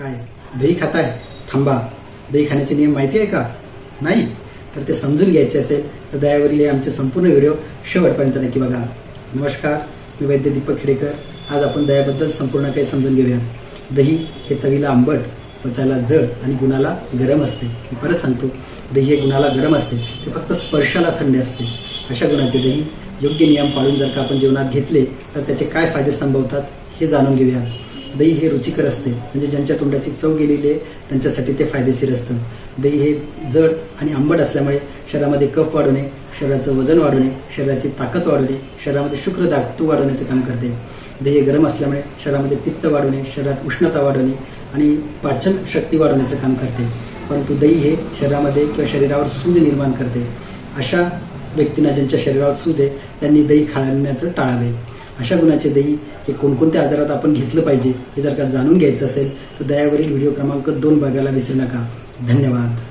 काय दही खाताय? थांबा. दही खाण्याचे नियम माहिती आहे का? नाही? तर ते समजून घ्यायचे असेल तर दयावरील हे आमचे संपूर्ण व्हिडिओ शेवटपर्यंत नक्की बघा. नमस्कार मी वैद्य दीपक खेडेकर. आज आपण दयाबद्दल संपूर्ण काही समजून घेऊया. दही हे चवीला आंबट पचायला जड आणि गुणाला गरम असते. मी परत सांगतो दही हे गुणाला गरम असते. ते फक्त स्पर्शाला थंड असते. अशा गुणाचे दही योग्य नियम पाळून जर का आपण जीवनात घेतले तर त्याचे काय फायदे संभवतात हे जाणून घेऊया. दही हे रुचिकर असते. म्हणजे ज्यांच्या तोंडाची चव गेलेली आहे त्यांच्यासाठी ते फायदेशीर असतं. दही हे जड आणि आंबट असल्यामुळे शरीरामध्ये कफ वाढवणे शरीराचं वजन वाढवणे शरीराची ताकद वाढवणे शरीरामध्ये शुक्र तू वाढवण्याचं काम करते. दही हे गरम असल्यामुळे शरीरामध्ये पित्त वाढवणे शरीरात उष्णता वाढवणे आणि पाचन शक्ती वाढवण्याचं काम करते. परंतु दही हे शरीरामध्ये किंवा शरीरावर सूज निर्माण करते. अशा व्यक्तींना ज्यांच्या शरीरावर सूज आहे त्यांनी दही खाण्याचं टाळावे. अशा गुणाचे दही हे कोणकोणत्या आजारात आपण घेतलं पाहिजे हे जर का जाणून घ्यायचं असेल तर दयावरील व्हिडिओ क्रमांक दोन बघायला विसरू नका. धन्यवाद.